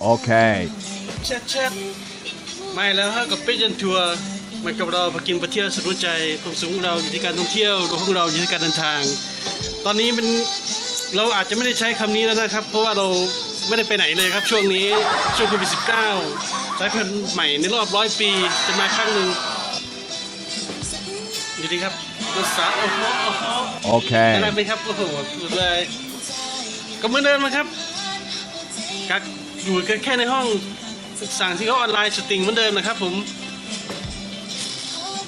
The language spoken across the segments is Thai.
Okay. แชทแชทไม่แล้วฮะกับเป้จันทัวร์มากับเราไปกินไปเที่ยวสนุกใจความสุขของเราอยู่ที่การท่องเที่ยวดวงของเราอยู่ที่การเดินทาง ตอนนี้เป็นเราอาจจะไม่ได้ใช้คำนี้แล้วนะครับ เพราะว่าเราไม่ได้ไปไหนเลยครับ ช่วงนี้ช่วงโควิด -19 สายพันธุ์ใหม่ในรอบร้อยปีจะมาครั้งหนึ่งอยู่ดีครับรถสาวโอ้โหโอ้โห Okay. อะไรไหมครับโอ้โหสุดเลยก็เหมือนเดิมนะครับ กักอยู่กันแค่ในห้องสั่งที่เขาออนไลน์สตริงเหมือนเดิมนะครับผม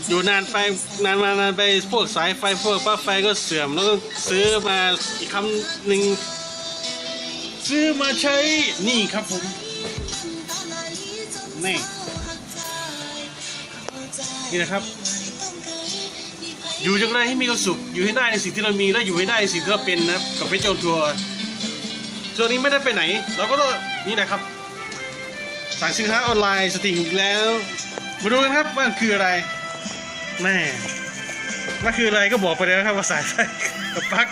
อยู่นานไปนานมานานไปพวกสายไฟพวกปลั๊กไฟก็เสื่อมแล้วก็ซื้อมาอีกคำหนึ่งซื้อมาใช้นี่ครับผมนี่นี่นะครับ อยู่อย่างไรให้มีความสุขอยู่ให้ได้ในสิ่งที่เรามีและอยู่ให้ได้ในสิ่งที่เราเป็นนะครับกับเพชรโจนทัวร์ ช่วงนี้ไม่ได้ไปไหน เราก็ต้องนี่นะครับ สั่งสินค้าออนไลน์สติงอีกแล้ว มาดูกันครับว่ามันคืออะไรแม่มันคืออะไรก็บอกไปเลยนะครับว่าสายไฟกับปลั๊ก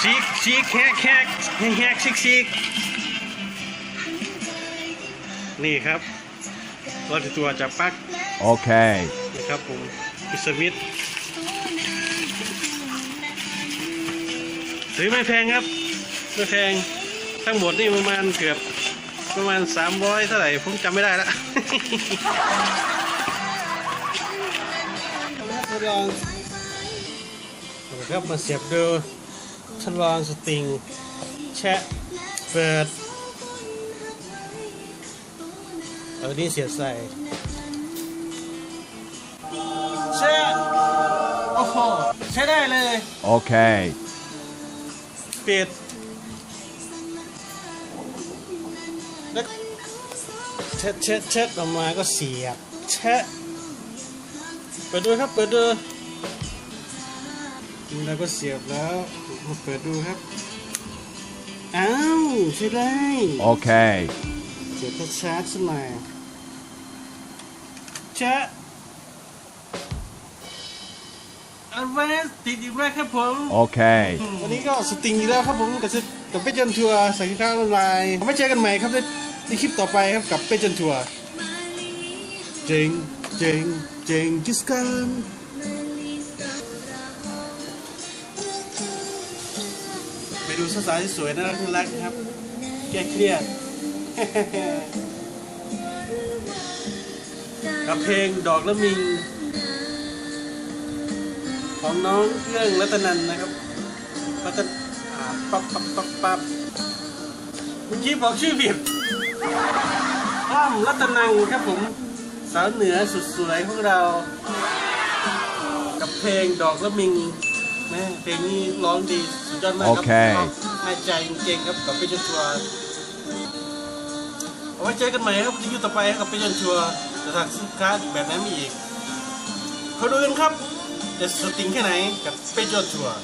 ชีกชีกแฮกแฮกแฮกชิกชิกนี่ครับเราจะตัวจากปลั๊ก Okay. นะครับผมพิสมิธซื้อไม่แพงครับไม่แพง ทั้งหมดนี่ประมาณเกือบประมาณ300เท่าไหร่ผมจำไม่ได้ละทดลองครับมาเสียบดูทดลองสตริงแชะเปิดเอานี่เสียบใส่ใช่โอ้โหใช้ได้เลย Okay. ปิด แล้วเช็ดเช็ดเช็ดออกมาก็เสียบแชะเปิดดูครับเปิดดูนี่เราก็เสียบแล้วมาเปิดดูครับอ้าวใช่ได้ Okay. เสียบก็ชาร์จสักหน่อยแชะอันแรกติดอีกแล้วครับผม Okay. วันนี้ก็สติงอีกแล้วครับผมกับสกับเป้จนทัวร์สังกัดออนไลน์ไว้เจอกันใหม่ครับ ในในคลิปต่อไปครับกับเป้จนทัวเจ๋งเจ๋งเจ๋งจิสกันไปดูสาวๆที่สวยน่ารักน่ารักนะครับแก้เครียดกับเพลงดอกละมิง ของน้องเรื่องรัตนันนะครับรัตนอ่าปั๊บปั๊บปั๊บปั๊บเมื่อกี้บอกชื่อผิด อ้อมรัตนังครับผม สาวเหนือสุดสวยของเรา กับเพลงดอกละมิงนะเพลงนี้ร้องดีสุดยอดมากครัโอเค ให้ใจจริงๆครับกับเปจนชัวร์เอาไว้เจอกันใหม่ครับที่อยู่ต่อไปครับกับเปจนชัวร์จะทางสินค้าแบบนั้นมีอีกเขาดูกันครับ จะสติงแค่ไหนกับเปจนชัวร์